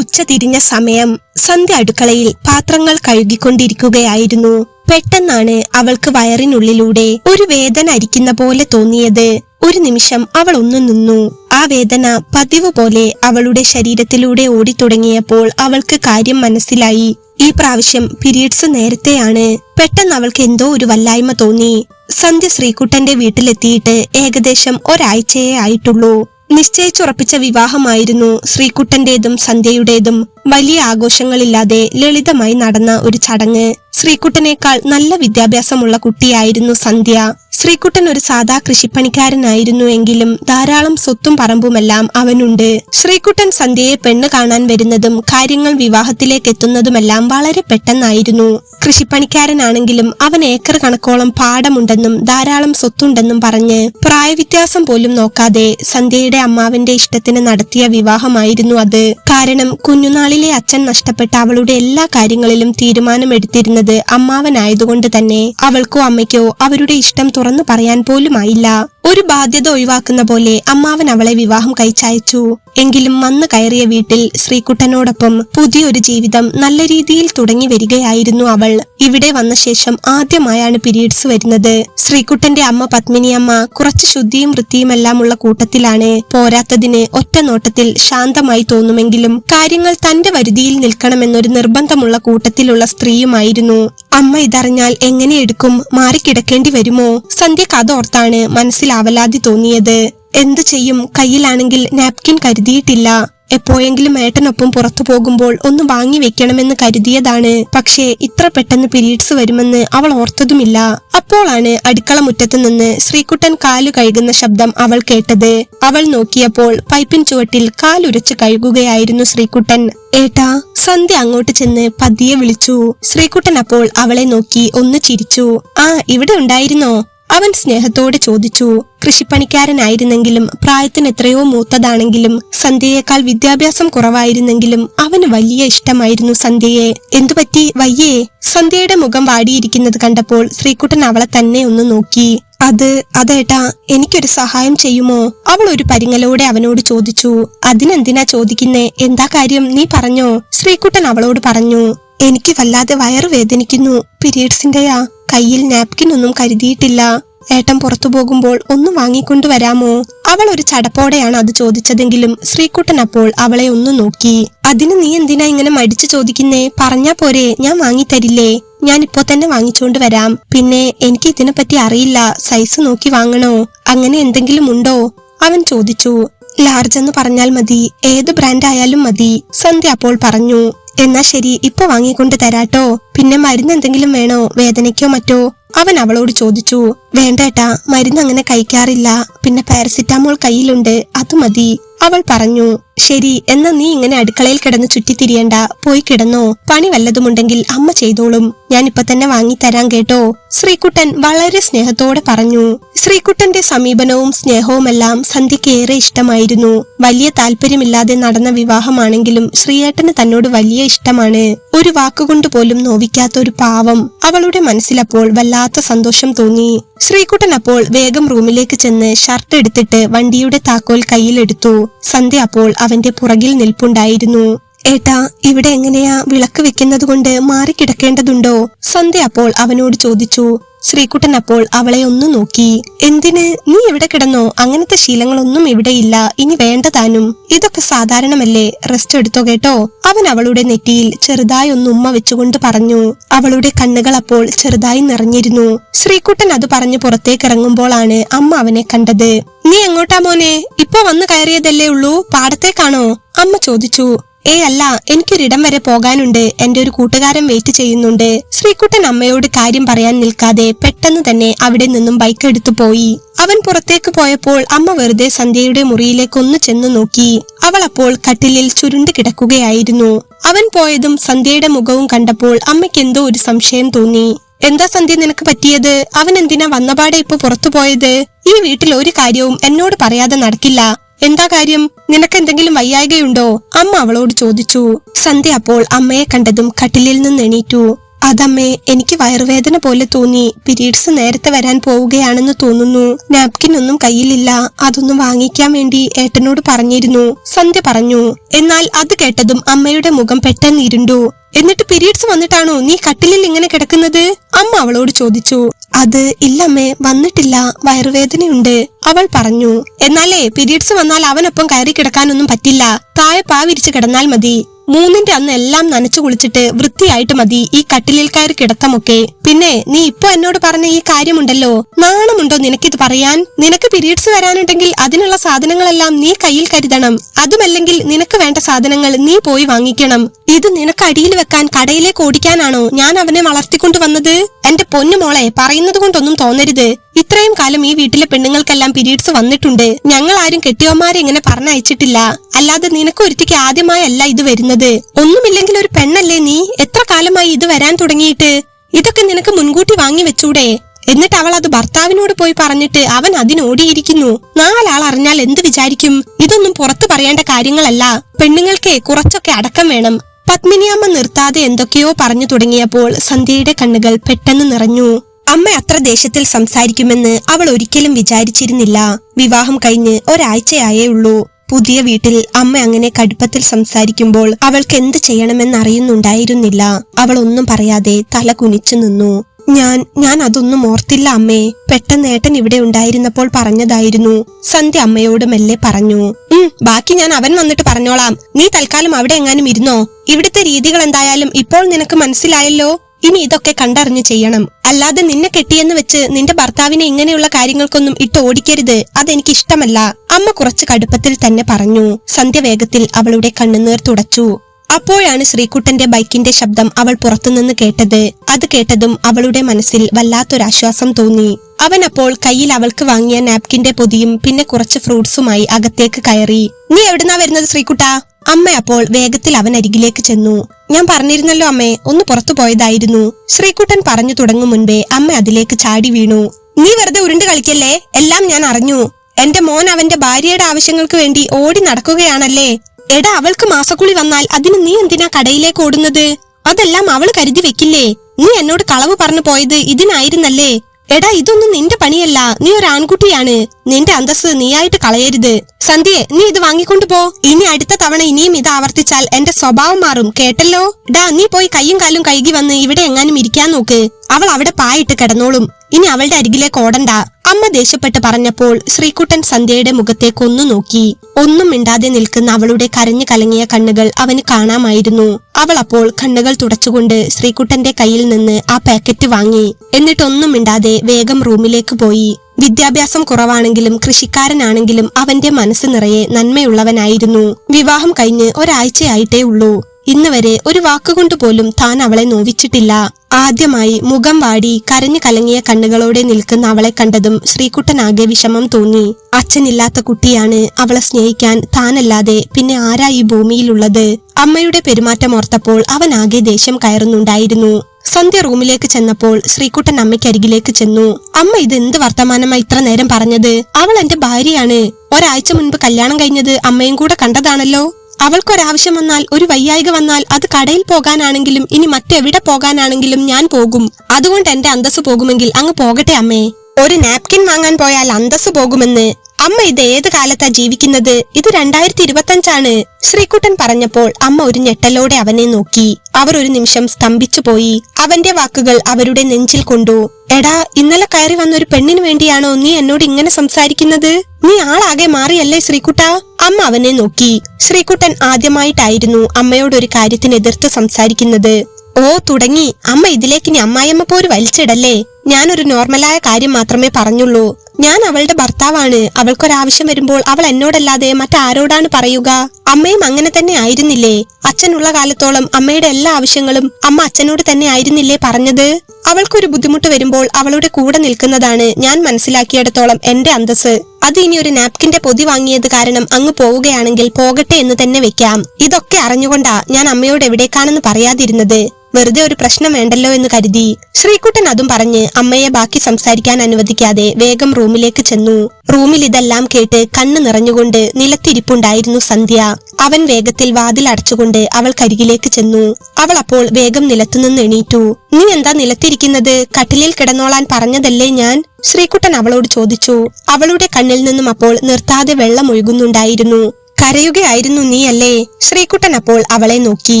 ഉച്ച തിരിഞ്ഞ സമയം സന്ധ്യ അടുക്കളയിൽ പാത്രങ്ങൾ കഴുകിക്കൊണ്ടിരിക്കുകയായിരുന്നു. പെട്ടെന്നാണ് അവൾക്ക് വയറിനുള്ളിലൂടെ ഒരു വേദന അരിക്കുന്ന പോലെ തോന്നിയത്. ഒരു നിമിഷം അവൾ ഒന്ന് നിന്നു. ആ വേദന പതിവ് പോലെ അവളുടെ ശരീരത്തിലൂടെ ഓടിത്തുടങ്ങിയപ്പോൾ അവൾക്ക് കാര്യം മനസ്സിലായി. ഈ പ്രാവശ്യം പീരീഡ്സ് നേരത്തെയാണ്. പെട്ടെന്ന് അവൾക്ക് എന്തോ ഒരു വല്ലായ്മ തോന്നി. സന്ധ്യ ശ്രീകുട്ടന്റെ വീട്ടിലെത്തിയിട്ട് ഏകദേശം ഒരാഴ്ചയേ ആയിട്ടുള്ളൂ. നിശ്ചയിച്ചുറപ്പിച്ച വിവാഹമായിരുന്നു ശ്രീകുട്ടന്റേതും സന്ധ്യയുടേതും. വലിയ ആഘോഷങ്ങളില്ലാതെ ലളിതമായി നടന്ന ഒരു ചടങ്ങ്. ശ്രീകുട്ടനേക്കാൾ നല്ല വിദ്യാഭ്യാസമുള്ള കുട്ടിയായിരുന്നു സന്ധ്യ. ശ്രീകുട്ടൻ ഒരു സാധാ കൃഷിപ്പണിക്കാരനായിരുന്നു എങ്കിലും ധാരാളം സ്വത്തും പറമ്പുമെല്ലാം അവനുണ്ട്. ശ്രീകുട്ടൻ സന്ധ്യയെ പെണ്ണ് കാണാൻ വരുന്നതും കാര്യങ്ങൾ വിവാഹത്തിലേക്ക് എത്തുന്നതുമെല്ലാം വളരെ പെട്ടെന്നായിരുന്നു. കൃഷിപ്പണിക്കാരനാണെങ്കിലും അവൻ ഏക്കർ കണക്കോളം പാടമുണ്ടെന്നും ധാരാളം സ്വത്തുണ്ടെന്നും പറഞ്ഞ് പ്രായവ്യത്യാസം പോലും നോക്കാതെ സന്ധ്യയുടെ അമ്മാവന്റെ ഇഷ്ടത്തിന് നടത്തിയ വിവാഹമായിരുന്നു അത്. കാരണം കുഞ്ഞുനാളിലെ അച്ഛൻ നഷ്ടപ്പെട്ട അവളുടെ എല്ലാ കാര്യങ്ങളിലും തീരുമാനമെടുത്തിരുന്നത് അമ്മാവനായതുകൊണ്ട് തന്നെ. അവൾക്കോ അമ്മയ്ക്കോ അവരുടെ ഇഷ്ടം പറയാൻ പോലുമായില്ല. ഒരു ബാധ്യത ഒഴിവാക്കുന്ന പോലെ അമ്മാവൻ അവളെ വിവാഹം കഴിച്ചയച്ചു. എങ്കിലും വന്നു കയറിയ വീട്ടിൽ ശ്രീകുട്ടനോടൊപ്പം പുതിയൊരു ജീവിതം നല്ല രീതിയിൽ തുടങ്ങി വരികയായിരുന്നു അവൾ. ഇവിടെ വന്ന ശേഷം ആദ്യമായാണ് പീരീഡ്സ് വരുന്നത്. ശ്രീകുട്ടന്റെ അമ്മ പത്മിനിയമ്മ കുറച്ച് ശുദ്ധിയും വൃത്തിയുമെല്ലാം ഉള്ള കൂട്ടത്തിലാണ്. പോരാത്തതിന് ഒറ്റ നോട്ടത്തിൽ ശാന്തമായി തോന്നുമെങ്കിലും കാര്യങ്ങൾ തന്റെ വരുതിയിൽ നിൽക്കണമെന്നൊരു നിർബന്ധമുള്ള കൂട്ടത്തിലുള്ള സ്ത്രീയുമായിരുന്നു. അമ്മ ഇതറിഞ്ഞാൽ എങ്ങനെ എടുക്കും? മാറിക്കിടക്കേണ്ടി വരുമോ? സന്ധ്യ കഥ ഓർത്താണ് മനസ്സിലാവലാതി തോന്നിയത്. എന്തു ചെയ്യും? കയ്യിലാണെങ്കിൽ നാപ്കിൻ കരുതിയിട്ടില്ല. എപ്പോഴെങ്കിലും ഏട്ടനൊപ്പം പുറത്തു പോകുമ്പോൾ ഒന്ന് വാങ്ങി വെക്കണമെന്ന് കരുതിയതാണ്. പക്ഷേ ഇത്ര പെട്ടെന്ന് പിരീഡ്സ് വരുമെന്ന് അവൾ ഓർത്തതുമില്ല. അപ്പോളാണ് അടുക്കള മുറ്റത്ത് നിന്ന് ശ്രീകുട്ടൻ കാലു കഴുകുന്ന ശബ്ദം അവൾ കേട്ടത്. അവൾ നോക്കിയപ്പോൾ പൈപ്പിൻ ചുവട്ടിൽ കാലുരച്ച് കഴുകുകയായിരുന്നു ശ്രീകുട്ടൻ. ഏട്ടാ സന്ധ്യ അങ്ങോട്ട് ചെന്ന് പതിയെ വിളിച്ചു. ശ്രീകുട്ടൻ അപ്പോൾ അവളെ നോക്കി ഒന്ന് ചിരിച്ചു. ആ ഇവിടെ ഉണ്ടായിരുന്നോ? അവൻ സ്നേഹത്തോടെ ചോദിച്ചു കൃഷിപ്പണിക്കാരനായിരുന്നെങ്കിലും പ്രായത്തിന് എത്രയോ മൂത്തതാണെങ്കിലും സന്ധ്യയേക്കാൾ വിദ്യാഭ്യാസം കുറവായിരുന്നെങ്കിലും അവന് വലിയ ഇഷ്ടമായിരുന്നു സന്ധ്യയെ. എന്തുപറ്റി വയ്യേ? സന്ധ്യയുടെ മുഖം വാടിയിരിക്കുന്നത് കണ്ടപ്പോൾ ശ്രീകുട്ടൻ അവളെ തന്നെ ഒന്ന് നോക്കി. അത് അതേട്ടാ എനിക്കൊരു സഹായം ചെയ്യുമോ? അവൾ ഒരു പരിങ്ങലോടെ അവനോട് ചോദിച്ചു. അതിനെന്തിനാ ചോദിക്കുന്നേ? എന്താ കാര്യം? നീ പറഞ്ഞോ. ശ്രീകുട്ടൻ അവളോട് പറഞ്ഞു എനിക്ക് വല്ലാതെ വയറുവേദനിക്കുന്നു. പീരീഡ്സിന്റെയാ കയ്യിൽ നാപ്കിൻ ഒന്നും കരുതിയിട്ടില്ല. ഏട്ടൻ പുറത്തു പോകുമ്പോൾ ഒന്ന് വാങ്ങിക്കൊണ്ടു വരാമോ? അവൾ ഒരു ചടപ്പോടെയാണ് അത് ചോദിച്ചതെങ്കിലും ശ്രീകുട്ടൻ അപ്പോൾ അവളെ ഒന്ന് നോക്കി. അതിന് നീ എന്തിനാ ഇങ്ങനെ മടിച്ചു ചോദിക്കുന്നേ? പറഞ്ഞാ പോരെ ഞാൻ വാങ്ങിത്തരില്ലേ? ഞാൻ ഇപ്പോ തന്നെ വാങ്ങിച്ചോണ്ട് വരാം. പിന്നെ എനിക്ക് ഇതിനെപ്പറ്റി അറിയില്ല സൈസ് നോക്കി വാങ്ങണോ? അങ്ങനെ എന്തെങ്കിലും ഉണ്ടോ? അവൻ ചോദിച്ചു. ലാർജ് എന്ന് പറഞ്ഞാൽ മതി ഏത് ബ്രാൻഡ് ആയാലും മതി സന്ധ്യ അപ്പോൾ പറഞ്ഞു. എന്നാ ശരി ഇപ്പൊ വാങ്ങിക്കൊണ്ട് തരാട്ടോ. പിന്നെ മരുന്ന് എന്തെങ്കിലും വേണോ? വേദനയ്ക്കോ മറ്റോ? അവൻ അവളോട് ചോദിച്ചു. വേണ്ടേട്ടാ മരുന്ന് അങ്ങനെ കഴിക്കാറില്ല. പിന്നെ പാരസിറ്റാമോൾ കയ്യിലുണ്ട് അത് മതി. അവൾ പറഞ്ഞു ശരി എന്നാ നീ ഇങ്ങനെ അടുക്കളയിൽ കിടന്ന് ചുറ്റിത്തിരിയണ്ട. പോയി കിടന്നോ. പണി വല്ലതുമുണ്ടെങ്കിൽ അമ്മ ചെയ്തോളും. ഞാൻ ഇപ്പൊ തന്നെ വാങ്ങിത്തരാം കേട്ടോ. ശ്രീകുട്ടൻ വളരെ സ്നേഹത്തോടെ പറഞ്ഞു. ശ്രീകുട്ടന്റെ സമീപനവും സ്നേഹവുമെല്ലാം സന്ധ്യയ്ക്ക് ഏറെ ഇഷ്ടമായിരുന്നു. വലിയ താല്പര്യമില്ലാതെ നടന്ന വിവാഹമാണെങ്കിലും ശ്രീയേട്ടന് തന്നോട് വലിയ ഇഷ്ടമാണ്. ഒരു വാക്കുകൊണ്ട് പോലും നോവിക്കാത്ത ഒരു പാവം. അവളുടെ മനസ്സിലപ്പോൾ വല്ലാത്ത സന്തോഷം തോന്നി. ശ്രീകുട്ടൻ അപ്പോൾ വേഗം റൂമിലേക്ക് ചെന്ന് ഷർട്ട് എടുത്തിട്ട് വണ്ടിയുടെ താക്കോൽ കയ്യിലെടുത്തു. സന്ധ്യ അപ്പോൾ അവന്റെ പുറകിൽ നിൽപ്പുണ്ടായിരുന്നു. ഏട്ടാ ഇവിടെ എങ്ങനെയാ വിളക്ക് വെക്കുന്നത് കൊണ്ട് മാറിക്കിടക്കേണ്ടതുണ്ടോ സന്ധ്യ അപ്പോൾ അവനോട് ചോദിച്ചു. ശ്രീകുട്ടൻ അപ്പോൾ അവളെ ഒന്ന് നോക്കി. എന്തിന്? നീ എവിടെ കിടന്നോ? അങ്ങനത്തെ ശീലങ്ങളൊന്നും ഇവിടെയില്ല ഇനി വേണ്ടതാനും. ഇതൊക്കെ സാധാരണമല്ലേ? റെസ്റ്റ് എടുത്തോ കേട്ടോ? അവൻ അവളുടെ നെറ്റിയിൽ ചെറുതായി ഒന്ന് ഉമ്മ വെച്ചുകൊണ്ട് പറഞ്ഞു. അവളുടെ കണ്ണുകൾ അപ്പോൾ ചെറുതായി നിറഞ്ഞിരുന്നു. ശ്രീകുട്ടൻ അത് പറഞ്ഞു പുറത്തേക്ക് ഇറങ്ങുമ്പോഴാണ് അമ്മ അവനെ കണ്ടത്. നീ എങ്ങോട്ടാ മോനെ? ഇപ്പൊ വന്നു കയറിയതല്ലേ ഉള്ളൂ? പാടത്തേക്കാണോ? അമ്മ ചോദിച്ചു. ഏ അല്ല എനിക്കൊരിടം വരെ പോകാനുണ്ട്. എന്റെ ഒരു കൂട്ടുകാരൻ വെയിറ്റ് ചെയ്യുന്നുണ്ട്. ശ്രീകുട്ടൻ അമ്മയോട് കാര്യം പറയാൻ നിൽക്കാതെ പെട്ടെന്ന് തന്നെ അവിടെ നിന്നും ബൈക്ക് എടുത്തു പോയി. അവൻ പുറത്തേക്ക് പോയപ്പോൾ അമ്മ വെറുതെ സന്ധ്യയുടെ മുറിയിലേക്ക് ഒന്ന് ചെന്നു നോക്കി. അവൾ അപ്പോൾ കട്ടിലിൽ ചുരുണ്ട് കിടക്കുകയായിരുന്നു. അവൻ പോയതും സന്ധ്യയുടെ മുഖവും കണ്ടപ്പോൾ അമ്മയ്ക്ക് എന്തോ ഒരു സംശയം തോന്നി. എന്താ സന്ധ്യ നിനക്ക് പറ്റിയത്? അവൻ എന്തിനാ വന്നപാടെ ഇപ്പൊ പുറത്തു പോയത്? ഈ വീട്ടിൽ ഒരു കാര്യവും എന്നോട് പറയാതെ നടക്കില്ല. എന്താ കാര്യം? നിനക്ക് എന്തെങ്കിലും വയ്യായികയുണ്ടോ? അമ്മ അവളോട് ചോദിച്ചു. സന്ധ്യ അപ്പോൾ അമ്മയെ കണ്ടതും കട്ടിലിൽ നിന്ന് എണീറ്റു. അതമ്മേ എനിക്ക് വയറുവേദന പോലെ തോന്നി. പിരീഡ്സ് നേരത്തെ വരാൻ പോവുകയാണെന്ന് തോന്നുന്നു. നാപ്കിൻ ഒന്നും കയ്യിലില്ല. അതൊന്നും വാങ്ങിക്കാൻ വേണ്ടി ഏട്ടനോട് പറഞ്ഞിരുന്നു. സന്ധ്യ പറഞ്ഞു എന്നാൽ അത് കേട്ടതും അമ്മയുടെ മുഖം പെട്ടെന്ന് ഇരുണ്ടു. എന്നിട്ട് പിരീഡ്സ് വന്നിട്ടാണോ നീ കട്ടിലിൽ ഇങ്ങനെ കിടക്കുന്നത്? അവളോട് ചോദിച്ചു അത് ഇല്ലമ്മേ വന്നിട്ടില്ല വയറുവേദനയുണ്ട്. അവൾ പറഞ്ഞു എന്നാലേ പീരീഡ്സ് വന്നാൽ അവനൊപ്പം കയറി കിടക്കാനൊന്നും പറ്റില്ല. താഴെ പാവിരിച്ച് കിടന്നാൽ മതി. മൂന്നിന്റെ അന്ന് എല്ലാം നനച്ചു കുളിച്ചിട്ട് വൃത്തിയായിട്ട് മതി. ഈ കട്ടിലിൽ കയറി കിടത്തമൊക്കെ. പിന്നെ നീ ഇപ്പൊ എന്നോട് പറഞ്ഞ ഈ കാര്യമുണ്ടല്ലോ. നാണമുണ്ടോ നിനക്കിത് പറയാൻ? നിനക്ക് പീരീഡ്സ് വരാനുണ്ടെങ്കിൽ അതിനുള്ള സാധനങ്ങളെല്ലാം നീ കയ്യിൽ കരുതണം. അതുമല്ലെങ്കിൽ നിനക്ക് വേണ്ട സാധനങ്ങൾ നീ പോയി വാങ്ങിക്കണം. ഇത് നിനക്ക് അടിയിൽ വെക്കാൻ കടയിലേക്ക് ഓടിക്കാനാണോ ഞാൻ അവനെ വളർത്തിക്കൊണ്ടു വന്നത്? എന്റെ പൊന്നു മോളെ പറയുന്നത് കൊണ്ടൊന്നും തോന്നരുത്. ഇത്രയും കാലം ഈ വീട്ടിലെ പെണ്ണുങ്ങൾക്കെല്ലാം പീരീഡ്സ് വന്നിട്ടുണ്ട്. ഞങ്ങൾ ആരും കെട്ടിയോമാരെ ഇങ്ങനെ പറഞ്ഞയച്ചിട്ടില്ല. അല്ലാതെ നിനക്ക് ഒരുത്തിക്ക് ആദ്യമായല്ല ഇത് വരുന്നത്. ഒന്നുമില്ലെങ്കിൽ ഒരു പെണ്ണല്ലേ നീ? എത്ര കാലമായി ഇത് വരാൻ തുടങ്ങിയിട്ട്? ഇതൊക്കെ നിനക്ക് മുൻകൂട്ടി വാങ്ങി വെച്ചൂടെ? എന്നിട്ട് അവൾ അത് ഭർത്താവിനോട് പോയി പറഞ്ഞിട്ട് അവൻ അതിനോടിയിരിക്കുന്നു നാലാൾ അറിഞ്ഞാൽ എന്ത് വിചാരിക്കും? ഇതൊന്നും പുറത്തു പറയേണ്ട കാര്യങ്ങളല്ല. പെണ്ണുങ്ങൾക്ക് കുറച്ചൊക്കെ അടക്കം വേണം. പത്മിനിയമ്മ നിർത്താതെ എന്തൊക്കെയോ പറഞ്ഞു തുടങ്ങിയപ്പോൾ സന്ധ്യയുടെ കണ്ണുകൾ പെട്ടെന്ന് നിറഞ്ഞു. അമ്മ അത്ര ദേശത്തിൽ സംസാരിക്കുമെന്ന് അവൾ ഒരിക്കലും വിചാരിച്ചിരുന്നില്ല. വിവാഹം കഴിഞ്ഞ് ഒരാഴ്ചയായേ ഉള്ളൂ. പുതിയ വീട്ടിൽ അമ്മ അങ്ങനെ കടുപ്പത്തിൽ സംസാരിക്കുമ്പോൾ അവൾക്ക് എന്ത് ചെയ്യണമെന്നറിയുന്നുണ്ടായിരുന്നില്ല അവൾ ഒന്നും പറയാതെ തല കുനിച്ചു നിന്നു. ഞാൻ ഞാൻ അതൊന്നും ഓർത്തില്ല അമ്മേ. പെട്ടെന്ന് ഏട്ടൻ ഇവിടെ ഉണ്ടായിരുന്നപ്പോൾ പറഞ്ഞതായിരുന്നു. സന്ധ്യ അമ്മയോട് മെല്ലെ പറഞ്ഞു. ഉം ബാക്കി ഞാൻ അവൻ വന്നിട്ട് പറഞ്ഞോളാം. നീ തൽക്കാലം അവിടെ എങ്ങാനും ഇരുന്നോ? ഇവിടുത്തെ രീതികൾ എന്തായാലും ഇപ്പോൾ നിനക്ക് മനസ്സിലായല്ലോ. ഇനി ഇതൊക്കെ കണ്ടറിഞ്ഞ് ചെയ്യണം. അല്ലാതെ നിന്നെ കെട്ടിയെന്ന് വെച്ച് നിന്റെ ഭർത്താവിനെ ഇങ്ങനെയുള്ള കാര്യങ്ങൾക്കൊന്നും ഇട്ട് ഓടിക്കരുത്. അതെനിക്ക് ഇഷ്ടമല്ല. അമ്മ കുറച്ച് കടുപ്പത്തിൽ തന്നെ പറഞ്ഞു. സന്ധ്യ വേഗത്തിൽ അവളുടെ കണ്ണുനീർ തുടച്ചു. അപ്പോഴാണ് ശ്രീകുട്ടന്റെ ബൈക്കിന്റെ ശബ്ദം അവൾ പുറത്തുനിന്ന് കേട്ടത്. അത് കേട്ടതും അവളുടെ മനസ്സിൽ വല്ലാത്തൊരാശ്വാസം തോന്നി. അവൻ അപ്പോൾ കയ്യിൽ അവൾക്ക് വാങ്ങിയ നാപ്കിന്റെ പൊതിയും പിന്നെ കുറച്ച് ഫ്രൂട്ട്സുമായി അകത്തേക്ക് കയറി. നീ എവിടുന്നാ വരുന്നത് ശ്രീകുട്ട? അമ്മ അപ്പോൾ വേഗത്തിൽ അവൻ അരികിലേക്ക് ചെന്നു. ഞാൻ പറഞ്ഞിരുന്നല്ലോ അമ്മേ ഒന്ന് പുറത്തു പോയതായിരുന്നു. ശ്രീകുട്ടൻ പറഞ്ഞു തുടങ്ങും മുൻപേ അമ്മ അതിലേക്ക് ചാടി വീണു. നീ വെറുതെ ഉരുണ്ട് കളിക്കല്ലേ? എല്ലാം ഞാൻ അറിഞ്ഞു. എന്റെ മോൻ അവന്റെ ഭാര്യയുടെ ആവശ്യങ്ങൾക്ക് വേണ്ടി ഓടി നടക്കുകയാണല്ലേ? എടാ അവൾക്ക് മാസക്കുളി വന്നാൽ അതിന് നീ എന്തിനാ കടയിലേക്ക് ഓടുന്നത്? അതെല്ലാം അവൾ കരുതി വെക്കില്ലേ? നീ എന്നോട് കളവ് പറഞ്ഞു പോയത് ഇതിനായിരുന്നല്ലേ? എടാ ഇതൊന്നും നിന്റെ പണിയല്ല. നീ ഒരു ആൺകുട്ടിയാണ്. നിന്റെ അന്തസ് നീയായിട്ട് കളയരുത്. സന്ധ്യ നീ ഇത് വാങ്ങിക്കൊണ്ടു പോ. ഇനി അടുത്ത തവണ ഇനിയും ഇത് ആവർത്തിച്ചാൽ എന്റെ സ്വഭാവം മാറും. കേട്ടല്ലോ? ഡാ നീ പോയി കയ്യും കാലും കഴുകി വന്ന് ഇവിടെ എങ്ങാനും ഇരിക്കാൻ നോക്ക്. അവൾ അവിടെ പായിട്ട് കിടന്നോളും. ഇനി അവളുടെ അരികിലേക്ക് കോടണ്ട അമ്മ ദേഷ്യപ്പെട്ട് പറഞ്ഞപ്പോൾ ശ്രീകുട്ടൻ സന്ധ്യയുടെ മുഖത്തേക്ക് ഒന്നു നോക്കി. ഒന്നും മിണ്ടാതെ നിൽക്കുന്ന അവളുടെ കരഞ്ഞു കലങ്ങിയ കണ്ണുകൾ അവന് കാണാമായിരുന്നു. അവൾ അപ്പോൾ കണ്ണുകൾ തുടച്ചുകൊണ്ട് ശ്രീകുട്ടന്റെ കയ്യിൽ നിന്ന് ആ പാക്കറ്റ് വാങ്ങി. എന്നിട്ടൊന്നും മിണ്ടാതെ വേഗം റൂമിലേക്ക് പോയി. വിദ്യാഭ്യാസം കുറവാണെങ്കിലും കൃഷിക്കാരനാണെങ്കിലും അവന്റെ മനസ്സ് നിറയെ നന്മയുള്ളവനായിരുന്നു. വിവാഹം കഴിഞ്ഞ് ഒരാഴ്ചയായിട്ടേ ഉള്ളൂ. ഇന്ന് വരെ ഒരു വാക്കുകൊണ്ട് പോലും താൻ അവളെ നോവിച്ചിട്ടില്ല. ആദ്യമായി മുഖം വാടി കരഞ്ഞു കലങ്ങിയ കണ്ണുകളോടെ നിൽക്കുന്ന അവളെ കണ്ടതും ശ്രീകുട്ടനാകെ വിഷമം തോന്നി. അച്ഛനില്ലാത്ത കുട്ടിയാണ് അവളെ സ്നേഹിക്കാൻ താനല്ലാതെ പിന്നെ ആരാ ഈ ഭൂമിയിലുള്ളത്? അമ്മയുടെ പെരുമാറ്റം ഓർത്തപ്പോൾ ആകെ ദേഷ്യം കയറുന്നുണ്ടായിരുന്നു. സന്ധ്യ റൂമിലേക്ക് ചെന്നപ്പോൾ ശ്രീകുട്ടൻ അമ്മയ്ക്കരികിലേക്ക് ചെന്നു. അമ്മ ഇത് എന്ത് വർത്തമാനമാ ഇത്ര നേരം പറഞ്ഞത്? അവൾ എന്റെ ഭാര്യയാണ്. ഒരാഴ്ച മുൻപ് കല്യാണം കഴിഞ്ഞത് അമ്മയും കൂടെ കണ്ടതാണല്ലോ. അവൾക്കൊരാവശ്യം വന്നാൽ ഒരു വയ്യായിക വന്നാൽ അത് കടയിൽ പോകാനാണെങ്കിലും ഇനി മറ്റെവിടെ പോകാനാണെങ്കിലും ഞാൻ പോകും. അതുകൊണ്ട് എന്റെ അന്തസ് പോകുമെങ്കിൽ അങ്ങ് പോകട്ടെ അമ്മേ. ഒരു നാപ്കിൻ വാങ്ങാൻ പോയാൽ അന്തസ് പോകുമെന്ന്. അമ്മ ഇത് ഏത് കാലത്താ ജീവിക്കുന്നത്? ഇത് രണ്ടായിരത്തി ഇരുപത്തഞ്ചാണ് ശ്രീകുട്ടൻ പറഞ്ഞപ്പോൾ അമ്മ ഒരു ഞെട്ടലോടെ അവനെ നോക്കി. അവർ ഒരു നിമിഷം സ്തംഭിച്ചു പോയി. അവന്റെ വാക്കുകൾ അവരുടെ നെഞ്ചിൽ കൊണ്ടു. എടാ ഇന്നലെ കയറി വന്ന ഒരു പെണ്ണിന് വേണ്ടിയാണോ നീ എന്നോട് ഇങ്ങനെ സംസാരിക്കുന്നത്? നീ ആളാകെ മാറിയല്ലേ ശ്രീകുട്ട? അമ്മ അവനെ നോക്കി. ശ്രീകുട്ടൻ ആദ്യമായിട്ടായിരുന്നു അമ്മയോട് ഒരു കാര്യത്തിന് സംസാരിക്കുന്നത്. ഓ തുടങ്ങി. അമ്മ ഇതിലേക്ക് ഇനി അമ്മായിയമ്മ പോര് വലിച്ചിടല്ലേ? ഞാനൊരു നോർമലായ കാര്യം മാത്രമേ പറഞ്ഞുള്ളൂ. ഞാൻ അവളുടെ ഭർത്താവാണ്. അവൾക്കൊരാവശ്യം വരുമ്പോൾ അവൾ എന്നോടല്ലാതെ മറ്റാരോടാണ് പറയുക? അമ്മയും അങ്ങനെ തന്നെ ആയിരുന്നില്ലേ? അച്ഛനുള്ള കാലത്തോളം അമ്മയുടെ എല്ലാ ആവശ്യങ്ങളും അമ്മ അച്ഛനോട് തന്നെ ആയിരുന്നില്ലേ പറഞ്ഞത്? അവൾക്കൊരു ബുദ്ധിമുട്ട് വരുമ്പോൾ അവളുടെ കൂടെ നിൽക്കുന്നതാണ് ഞാൻ മനസ്സിലാക്കിയിടത്തോളം എന്റെ അന്തസ് അത് ഇനി ഒരു നാപ്കിന്റെ പൊതി വാങ്ങിയത് കാരണം അങ്ങ് പോവുകയാണെങ്കിൽ പോകട്ടെ എന്ന് തന്നെ വെക്കാം. ഇതൊക്കെ അറിഞ്ഞുകൊണ്ടാ ഞാൻ അമ്മയോട് എവിടേക്കാണെന്ന് പറയാതിരുന്നത്. വെറുതെ ഒരു പ്രശ്നം വേണ്ടല്ലോ എന്ന് കരുതി ശ്രീകുട്ടൻ അതും പറഞ്ഞ് അമ്മയെ ബാക്കി സംസാരിക്കാൻ അനുവദിക്കാതെ വേഗം റൂമിലേക്ക് ചെന്നു. റൂമിൽ ഇതെല്ലാം കേട്ട് കണ്ണ് നിറഞ്ഞുകൊണ്ട് നിലത്തിരിപ്പുണ്ടായിരുന്നു സന്ധ്യ. അവൻ വേഗത്തിൽ വാതിൽ അടച്ചുകൊണ്ട് അവൾ കരികിലേക്ക് ചെന്നു. അവൾ അപ്പോൾ വേഗം നിലത്തുനിന്ന് എണീറ്റു. നീ എന്താ നിലത്തിരിക്കുന്നത്? കട്ടിലിൽ കിടന്നോളാൻ പറഞ്ഞതല്ലേ ഞാൻ? ശ്രീകുട്ടൻ അവളോട് ചോദിച്ചു. അവളുടെ കണ്ണിൽ നിന്നും അപ്പോൾ നിർത്താതെ വെള്ളം ഒഴുകുന്നുണ്ടായിരുന്നു. കരയുകയായിരുന്നു നീയല്ലേ? ശ്രീകുട്ടൻ അപ്പോൾ അവളെ നോക്കി.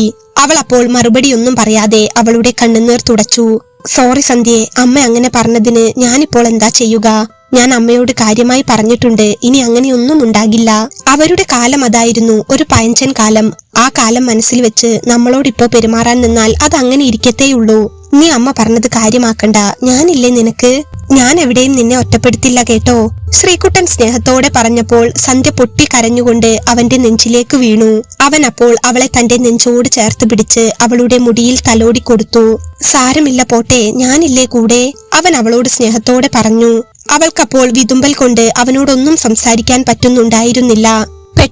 അവൾ അപ്പോൾ മറുപടിയൊന്നും പറയാതെ അവളുടെ കണ്ണുനീർ തുടച്ചു. സോറി സന്ധ്യയെ അമ്മ അങ്ങനെ പറഞ്ഞതിന് ഞാനിപ്പോൾ എന്താ ചെയ്യുക? ഞാൻ അമ്മയോട് കാര്യമായി പറഞ്ഞിട്ടുണ്ട്. ഇനി അങ്ങനെയൊന്നും ഉണ്ടാകില്ല. അവരുടെ കാലം അതായിരുന്നു ഒരു പയഞ്ചൻ കാലം. ആ കാലം മനസ്സിൽ വെച്ച് നമ്മളോടിപ്പോ പെരുമാറാൻ നിന്നാൽ അത് അങ്ങനെ ഇരിക്കത്തേയുള്ളൂ. നീ അമ്മ പറഞ്ഞത് കാര്യമാക്കണ്ട. ഞാനില്ലേ നിനക്ക്? ഞാൻ എവിടെയും നിന്നെ ഒറ്റപ്പെടുത്തില്ല കേട്ടോ. ശ്രീകുട്ടൻ സ്നേഹത്തോടെ പറഞ്ഞപ്പോൾ സന്ധ്യ പൊട്ടി കരഞ്ഞുകൊണ്ട് അവന്റെ നെഞ്ചിലേക്ക് വീണു. അവൻ അപ്പോൾ അവളെ തന്റെ നെഞ്ചോട് ചേർത്ത് പിടിച്ച് അവളുടെ മുടിയിൽ തലോടി കൊടുത്തു. സാരമില്ല പോട്ടെ ഞാനില്ലേ കൂടെ? അവൻ അവളോട് സ്നേഹത്തോടെ പറഞ്ഞു. അവൾക്കപ്പോൾ വിതുമ്പൽ കൊണ്ട് അവനോടൊന്നും സംസാരിക്കാൻ പറ്റുന്നുണ്ടായിരുന്നില്ല.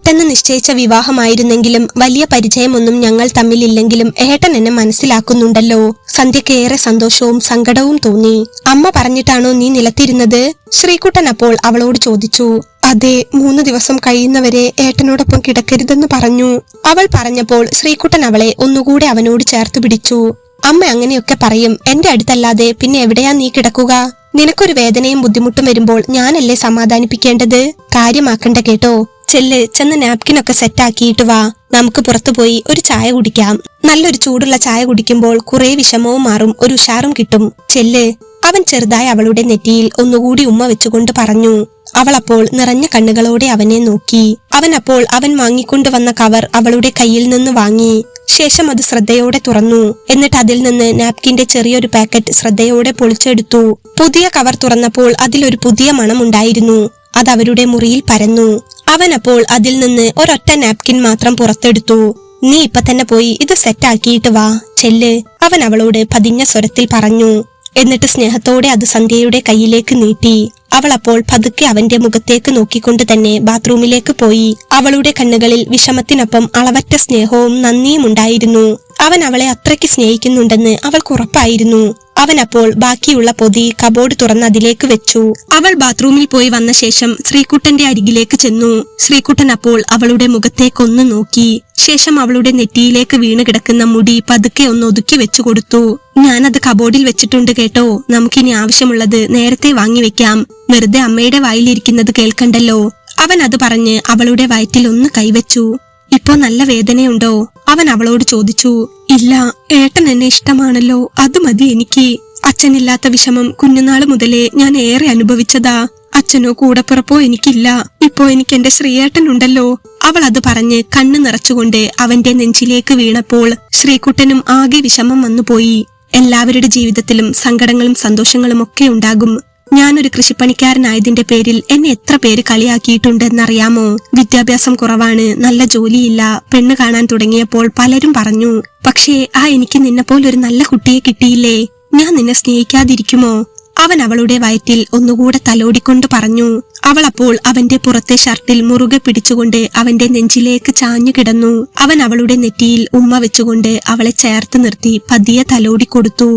പെട്ടെന്ന് നിശ്ചയിച്ച വിവാഹമായിരുന്നെങ്കിലും വലിയ പരിചയമൊന്നും ഞങ്ങൾ തമ്മിലില്ലെങ്കിലും ഏട്ടൻ എന്നെ മനസ്സിലാക്കുന്നുണ്ടല്ലോ. സന്ധ്യയ്ക്ക് ഏറെ സന്തോഷവും സങ്കടവും തോന്നി. അമ്മ പറഞ്ഞിട്ടാണോ നീ നിലത്തിരുന്നത്? ശ്രീകുട്ടൻ അപ്പോൾ അവളോട് ചോദിച്ചു. അതെ മൂന്ന് ദിവസം കഴിയുന്നവരെ ഏട്ടനോടൊപ്പം കിടക്കരുതെന്ന് പറഞ്ഞു. അവൾ പറഞ്ഞപ്പോൾ ശ്രീകുട്ടൻ അവളെ ഒന്നുകൂടെ അവനോട് ചേർത്ത് പിടിച്ചു. അമ്മ അങ്ങനെയൊക്കെ പറയും എന്റെ അടുത്തല്ലാതെ പിന്നെ എവിടെയാ നീ കിടക്കുക? നിനക്കൊരു വേദനയും ബുദ്ധിമുട്ടും വരുമ്പോൾ ഞാനല്ലേ സമാധാനിപ്പിക്കേണ്ടത്? കാര്യമാക്കണ്ട കേട്ടോ. ചെല്ല് ചെന്ന് നാപ്കിനൊക്കെ സെറ്റാക്കിയിട്ട് വാ. നമുക്ക് പുറത്തു പോയി ഒരു ചായ കുടിക്കാം. നല്ലൊരു ചൂടുള്ള ചായ കുടിക്കുമ്പോൾ കുറെ വിഷമവും മാറും. ഒരു ഉഷാറും കിട്ടും. ചെല്ല് അവൻ ചെറുതായി അവളുടെ നെറ്റിയിൽ ഒന്നുകൂടി ഉമ്മ വെച്ചുകൊണ്ട് പറഞ്ഞു. അവൾ അപ്പോൾ നിറഞ്ഞ കണ്ണുകളോടെ അവനെ നോക്കി. അവൻ അപ്പോൾ അവൻ വാങ്ങിക്കൊണ്ടുവന്ന കവർ അവളുടെ കയ്യിൽ നിന്ന് വാങ്ങി. ശേഷം അത് ശ്രദ്ധയോടെ തുറന്നു. എന്നിട്ട് അതിൽ നിന്ന് നാപ്കിന്റെ ചെറിയൊരു പാക്കറ്റ് ശ്രദ്ധയോടെ പൊളിച്ചെടുത്തു. പുതിയ കവർ തുറന്നപ്പോൾ അതിലൊരു പുതിയ മണമുണ്ടായിരുന്നു അത് അവരുടെ മുറിയിൽ പരന്നു. അവൻ അപ്പോൾ അതിൽ നിന്ന് ഒരൊറ്റ നാപ്കിൻ മാത്രം പുറത്തെടുത്തു. നീ ഇപ്പൊ തന്നെ പോയി ഇത് സെറ്റാക്കിയിട്ട് വാ. ചെല്ല്. അവൻ അവളോട് പതിഞ്ഞ സ്വരത്തിൽ പറഞ്ഞു. എന്നിട്ട് സ്നേഹത്തോടെ അത് സന്ധ്യയുടെ കയ്യിലേക്ക് നീട്ടി. അവൾ അപ്പോൾ പതുക്കെ അവന്റെ മുഖത്തേക്ക് നോക്കിക്കൊണ്ട് തന്നെ ബാത്റൂമിലേക്ക് പോയി. അവളുടെ കണ്ണുകളിൽ വിഷമത്തിനൊപ്പം അളവറ്റ സ്നേഹവും നന്ദിയും ഉണ്ടായിരുന്നു അവൻ അവളെ അത്രയ്ക്ക് സ്നേഹിക്കുന്നുണ്ടെന്ന് അവൾക്ക് ഉറപ്പായിരുന്നു. അവൻ അപ്പോൾ ബാക്കിയുള്ള പൊതി കബോർഡ് തുറന്ന് അതിലേക്ക് വെച്ചു. അവൾ ബാത്റൂമിൽ പോയി വന്ന ശേഷം ശ്രീകുട്ടന്റെ അരികിലേക്ക് ചെന്നു. ശ്രീകുട്ടൻ അപ്പോൾ അവളുടെ മുഖത്തേക്കൊന്ന് നോക്കി. ശേഷം അവളുടെ നെറ്റിയിലേക്ക് വീണ് കിടക്കുന്ന മുടി പതുക്കെ ഒന്ന് ഒതുക്കി വെച്ചു കൊടുത്തു. ഞാനത് കബോർഡിൽ വെച്ചിട്ടുണ്ട് കേട്ടോ. നമുക്കിനി ആവശ്യമുള്ളത് നേരത്തെ വാങ്ങി വെക്കാം. വെറുതെ അമ്മയുടെ വായിലിരിക്കുന്നത് കേൾക്കണ്ടല്ലോ. അവൻ അത് പറഞ്ഞ് അവളുടെ വയറ്റിൽ ഒന്ന് കൈവച്ചു. ഇപ്പോ നല്ല വേദനയുണ്ടോ? അവൻ അവളോട് ചോദിച്ചു ഇല്ല ഏട്ടൻ എന്നെ ഇഷ്ടമാണല്ലോ അത് മതി എനിക്ക്. അച്ഛനില്ലാത്ത വിഷമം കുഞ്ഞുനാൾ മുതലേ ഞാൻ ഏറെ അനുഭവിച്ചതാ. അച്ഛനോ കൂടപ്പിറപ്പോ എനിക്കില്ല. ഇപ്പോ എനിക്ക് എന്റെ ശ്രീയേട്ടൻ ഉണ്ടല്ലോ അവൾ അത് പറഞ്ഞ് കണ്ണു നിറച്ചുകൊണ്ട് അവന്റെ നെഞ്ചിലേക്ക് വീണപ്പോൾ ശ്രീകുട്ടനും ആകെ വിഷമം വന്നുപോയി. എല്ലാവരുടെ ജീവിതത്തിലും സങ്കടങ്ങളും സന്തോഷങ്ങളും ഒക്കെ ഉണ്ടാകും. ഞാനൊരു കൃഷിപ്പണിക്കാരനായതിന്റെ പേരിൽ എന്നെ എത്ര പേര് കളിയാക്കിയിട്ടുണ്ടെന്നറിയാമോ? വിദ്യാഭ്യാസം കുറവാണ് നല്ല ജോലിയില്ല പെണ്ണ് കാണാൻ തുടങ്ങിയപ്പോൾ പലരും പറഞ്ഞു പക്ഷേ ആ എനിക്ക് നിന്നെപ്പോലൊരു നല്ല കുട്ടിയെ കിട്ടിയില്ലേ? ഞാൻ നിന്നെ സ്നേഹിക്കാതിരിക്കുമോ? അവൻ അവളുടെ വയറ്റിൽ ഒന്നുകൂടെ തലോടിക്കൊണ്ട് പറഞ്ഞു അവൾ അപ്പോൾ അവന്റെ പുറത്തെ ഷർട്ടിൽ മുറുകെ പിടിച്ചുകൊണ്ട് അവന്റെ നെഞ്ചിലേക്ക് ചാഞ്ഞു കിടന്നു. അവൻ അവളുടെ നെറ്റിയിൽ ഉമ്മ വെച്ചുകൊണ്ട് അവളെ ചേർത്ത് നിർത്തി പതിയെ തലോടി കൊടുത്തു.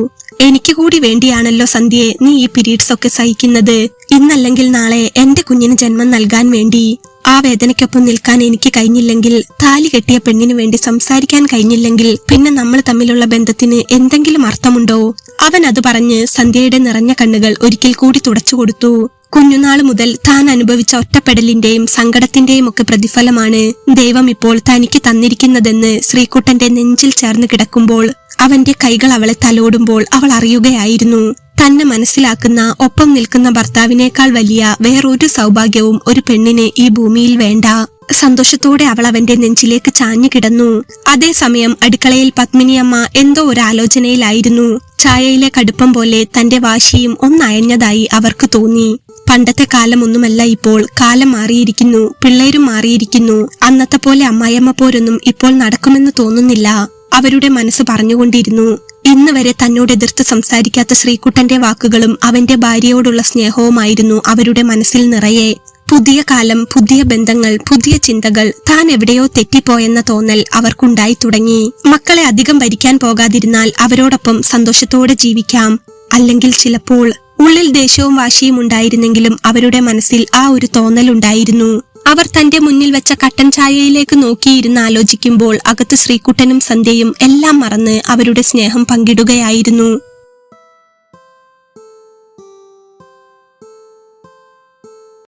എനിക്ക് കൂടി വേണ്ടിയാണല്ലോ സന്ധ്യയെ നീ ഈ പീരീഡ്സ് ഒക്കെ സഹിക്കുന്നത്. ഇന്നല്ലെങ്കിൽ നാളെ എന്റെ കുഞ്ഞിന് ജന്മം നൽകാൻ വേണ്ടി. ആ വേദനയ്ക്കൊപ്പം നിൽക്കാൻ എനിക്ക് കഴിഞ്ഞില്ലെങ്കിൽ താലി കെട്ടിയ പെണ്ണിനു വേണ്ടി സംസാരിക്കാൻ കഴിഞ്ഞില്ലെങ്കിൽ പിന്നെ നമ്മൾ തമ്മിലുള്ള ബന്ധത്തിന് എന്തെങ്കിലും അർത്ഥമുണ്ടോ? അവൻ അത് പറഞ്ഞ് സന്ധ്യയുടെ നിറഞ്ഞ കണ്ണുകൾ ഒരിക്കൽ കൂടി തുടച്ചു കൊടുത്തു. കുഞ്ഞുനാൾ മുതൽ താൻ അനുഭവിച്ച ഒറ്റപ്പെടലിന്റെയും സങ്കടത്തിന്റെയും ഒക്കെ പ്രതിഫലമാണ് ദൈവം ഇപ്പോൾ തനിക്ക് തന്നിരിക്കുന്നതെന്ന് ശ്രീകുട്ടന്റെ നെഞ്ചിൽ ചേർന്ന് കിടക്കുമ്പോൾ അവന്റെ കൈകൾ അവളെ തലോടുമ്പോൾ അവൾ അറിയുകയായിരുന്നു. തന്നെ മനസ്സിലാക്കുന്ന ഒപ്പം നിൽക്കുന്ന ഭർത്താവിനേക്കാൾ വലിയ വേറൊരു സൗഭാഗ്യവും ഒരു പെണ്ണിന് ഈ ഭൂമിയിൽ വേണ്ട. സന്തോഷത്തോടെ അവൾ അവന്റെ നെഞ്ചിലേക്ക് ചാഞ്ഞു കിടന്നു. അതേസമയം അടുക്കളയിൽ പത്മിനിയമ്മ എന്തോ ഒരു ആലോചനയിലായിരുന്നു. ചായയിലെ കടുപ്പം പോലെ തന്റെ വാശിയും ഒന്നയഞ്ഞതായി അവർക്ക് തോന്നി. പണ്ടത്തെ കാലമൊന്നുമല്ല ഇപ്പോൾ. കാലം മാറിയിരിക്കുന്നു. പിള്ളേരും മാറിയിരിക്കുന്നു. അന്നത്തെ പോലെ അമ്മായിയമ്മ പോരൊന്നും ഇപ്പോൾ നടക്കുമെന്ന് തോന്നുന്നില്ല. അവരുടെ മനസ്സ് പറഞ്ഞുകൊണ്ടിരുന്നു. ഇന്ന് വരെ തന്നോട് എതിർത്ത് സംസാരിക്കാത്ത ശ്രീകുട്ടന്റെ വാക്കുകളും അവന്റെ ഭാര്യയോടുള്ള സ്നേഹവുമായിരുന്നു അവരുടെ മനസ്സിൽ നിറയെ. പുതിയ കാലം പുതിയ ബന്ധങ്ങൾ പുതിയ ചിന്തകൾ താൻ എവിടെയോ തെറ്റിപ്പോയെന്ന തോന്നൽ അവർക്കുണ്ടായി തുടങ്ങി. മക്കളെ അധികം ഭരിക്കാൻ പോകാതിരുന്നാൽ അവരോടൊപ്പം സന്തോഷത്തോടെ ജീവിക്കാം. അല്ലെങ്കിൽ ചിലപ്പോൾ ഉള്ളിൽ ദേഷ്യവും വാശിയും ഉണ്ടായിരുന്നെങ്കിലും അവരുടെ മനസ്സിൽ ആ ഒരു തോന്നലുണ്ടായിരുന്നു അവർ തന്റെ മുന്നിൽ വെച്ച കട്ടൻ ചായയിലേക്ക് നോക്കിയിരുന്ന് ആലോചിക്കുമ്പോൾ അകത്ത് ശ്രീകുട്ടനും സന്ധ്യയും എല്ലാം മറന്ന് അവരുടെ സ്നേഹം പങ്കിടുകയായിരുന്നു.